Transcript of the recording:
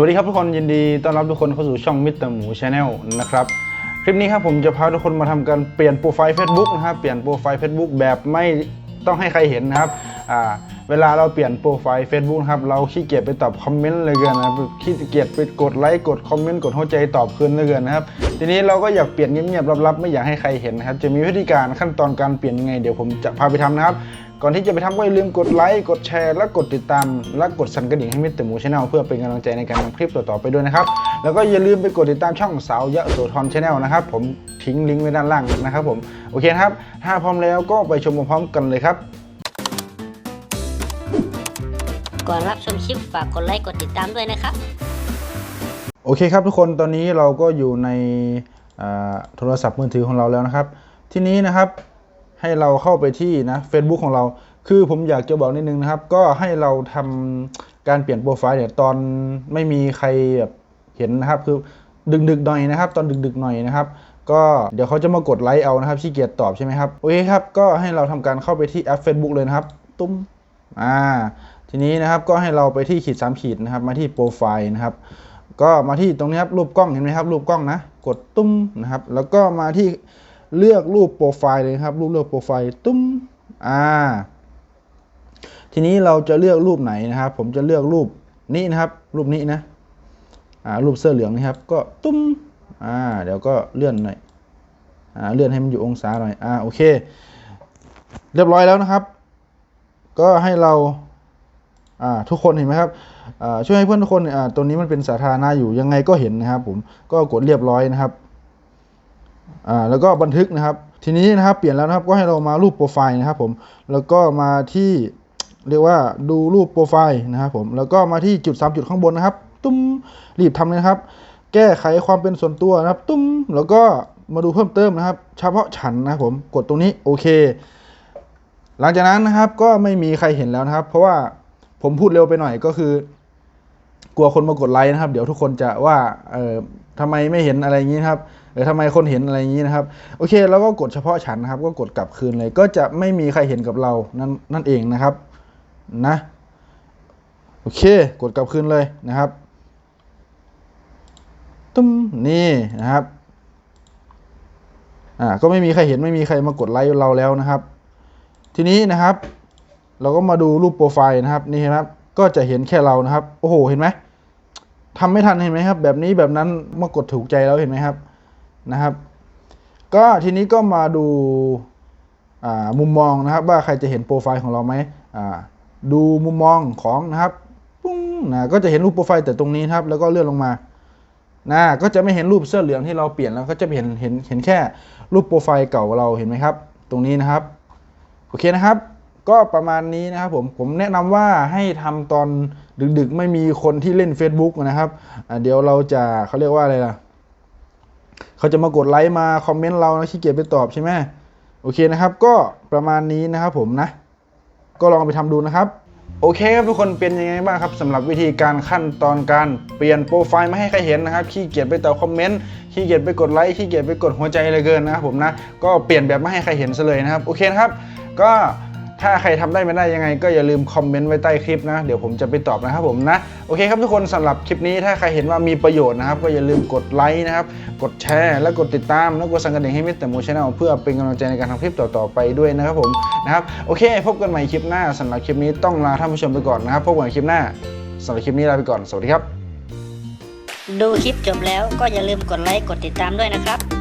วัสดีครับทุกคนยินดีต้อนรับทุกคนเข้าสู่ช่องมิตรหมูชาแนลนะครับคลิปนี้ครับผมจะพาทุกคนมาทำการเปลี่ยนโปรไฟล์ Facebook นะครับเปลี่ยนโปรไฟล์ Facebook แบบไม่ต้องให้ใครเห็นนะครับอ่า เวลาเราเปลี่ยนโปรไฟล์ Facebook ครับเราขี้เกียจไปตอบคอมเมนต์เลยเกินนะครับขี้เกียจไปกดไลค์กดคอมเมนต์กดหัวใจตอบคืนเลยเกินนะครับทีนี้เราก็อยากเปลี่ยนเงียบๆลับๆไม่อยากให้ใครเห็นนะครับจะมีวิธีการขั้นตอนการเปลี่ยนยังไงเดี๋ยวผมจะพาไปทำนะครับก่อนที่จะไปทำก็อย่าลืมกดไลค์กดแชร์และกดติดตาม และกดสั่นกระดิ่งให้มิสเตอร์หมูชาแนลเพื่อเป็นกำลังใจในการทำคลิปต่อๆไปด้วยนะครับ แล้วก็อย่าลืมไปกดติดตามช่องสาวยะโสธรชาแนลนะครับ ผมทิ้งลิงก์ไว้ด้านล่างนะครับผม โอเคครับ ถ้าพร้อมแล้วก็ไปชมพร้อมกันเลยครับ ก่อนรับชมคลิปฝากกดไลค์กดติดตามด้วยนะครับ โอเคครับทุกคนตอนนี้เราก็อยู่ในโทรศัพท์มือถือของเราแล้วนะครับ ทีนี้นะครับให้เราเข้าไปที่นะ Facebook ของเรา คือผมอยากจะบอกนิดนึงนะครับ ก็ให้เราทำการเปลี่ยนโปรไฟล์เนี่ยตอนไม่มีใครแบบเห็นนะครับ คือดึกๆหน่อยนะครับ ตอนดึกๆหน่อยนะครับ ก็เดี๋ยวเขาจะมากดไลค์เอานะครับขี้เกียจตอบใช่ไหมครับโอเคครับ ก็ให้เราทำการเข้าไปที่แอป Facebook เลยนะครับ ตุ้มอ่า ทีนี้นะครับก็ให้เราไปที่ขีดสามขีดนะครับมาที่โปรไฟล์นะครับก็มาที่ตรงนี้ครับรูปกล้องเห็นไหมครับรูปกล้องนะกดตุ้มนะครับ แล้วก็มาที่เลือกรูปโปรไฟล์เลยครับรูปเลือกโปรไฟล์ตุ้มอ่าทีนี้เราจะเลือกรูปไหนนะครับ ผมจะเลือกรูปนี้นะครับ รูปนี้นะอ่ารูปเสื้อเหลืองนี่ครับ ก็ตุ้มอ่าเดี๋ยวก็เลื่อนหน่อยอ่าเลื่อนให้มันอยู่องศาหน่อยอ่าโอเค เรียบร้อยแล้วนะครับ ก็ให้เรา ทุกคนเห็นไหมครับช่วยให้เพื่อนทุกคนตัวนี้มันเป็นสาธารณะอยู่ยังไงก็เห็นนะครับ ผมก็กดเรียบร้อยนะครับแล้วก็บันทึกนะครับ ทีนี้นะครับเปลี่ยนแล้วนะครับก็ให้เรามารูปโปรไฟล์นะครับ ผมแล้วก็มาที่เรียกว่าดูรูปโปรไฟล์นะครับผมแล้วก็มาที่จุด3จุดข้างบนนะครับ ตุ้มรีบทำเลยนะครับ แก้ไขความเป็นส่วนตัวนะครับ ตุ้มแล้วก็มาดูเพิ่มเติมนะครับ เฉพาะฉันนะครับผมกดตรงนี้โอเค หลังจากนั้นนะครับก็ไม่มีใครเห็นแล้วนะครับ เพราะว่า ผมพูดเร็วไปหน่อยก็คือ กลัวคนมากดไลค์นะครับ เดี๋ยวทุกคนจะว่าเออทำไมไม่เห็นอะไรอย่างนี้ครับหรือทำไมคนเห็นอะไรอย่างนี้นะครับ โอเค แล้วก็กดเฉพาะฉันนะครับ ก็กดกลับคืนเลย ก็จะไม่มีใครเห็นกับเรานั่นนั่นเองนะครับนะโอเค กดกลับคืนเลยนะครับตุ้มนี่นะครับอ่าก็ไม่มีใครเห็นไม่มีใครมากดไลค์เราแล้วนะครับ ทีนี้นะครับ เราก็มาดูรูปโปรไฟล์นะครับนี่เห็นไหมครับก็จะเห็นแค่เรานะครับ โอ้โหเห็นไหมทำไม่ทันเห็นไหมครับ แบบนี้แบบนั้นเมากดถูกใจแล้วเห็นไหมครับนะครับ ก็ทีนี้ก็มาดูมุมมองนะครับ ว่าใครจะเห็นโปรไฟล์ของเราไหมดูมุมมองของนะครับปุ้งนะก็จะเห็นรูปโปรไฟล์แต่ตรงนี้ครับ แล้วก็เลื่อนลงมานะก็จะไม่เห็นรูปเสื้อเหลืองที่เราเปลี่ยนแล้วก็จะเห็นเห็นเห็นแค่รูปโปรไฟล์เก่าเราเห็นไหมครับ ตรงนี้นะครับโอเคนะครับ ก็ประมาณนี้นะครับผมผมแนะนำว่าให้ทำตอนดึกๆ ไม่มีคนที่เล่น Facebook นะครับเดี๋ยวเราจะเขาเรียกว่าอะไรล่ะเขาจะมากดไลค์มาคอมเมนต์เรานะขี้เกียจไปตอบใช่ไหมโอเคนะครับ ก็ประมาณนี้นะครับผมนะ ก็ลองไปทำดูนะครับโอเคครับทุกคนเป็นยังไงบ้างครับสำหรับวิธีการขั้นตอนการเปลี่ยนโปรไฟล์ไม่ให้ใครเห็นนะครับขี้เกียจไปตอบคอมเมนต์ขี้เกียจไปกดไลค์ขี้เกียจไปกดหัวใจเลยเกินนะครับผมนะก็เปลี่ยนแบบไม่ให้ใครเห็นซะเลยนะครับโอเคนะครับ ก็ ถ้าใครทำได้ไม่ได้ยังไง ก็อย่าลืมคอมเมนต์ไว้ใต้คลิปนะ เดี๋ยวผมจะไปตอบนะครับผมนะโอเคครับทุกคนสำหรับคลิปนี้ถ้าใครเห็นว่ามีประโยชน์นะครับ ก็อย่าลืมกดไลค์นะครับ กดแชร์และกดติดตามแล้วกดสั่นกระดิ่งให้มิสเตอร์โมชแนลเพื่อเป็นกำลังใจในการทำคลิปต่อๆไปด้วยนะครับผมนะครับโอเค พบกันใหม่คลิปหน้าสำหรับคลิปนี้ต้องลาท่านผู้ชมไปก่อนนะครับพบกันคลิปหน้าสำหรับคลิปนี้ลาไปก่อนสวัสดีครับ ดูคลิปจบแล้วก็อย่าลืมกดไลค์กดติดตามด้วยนะครับ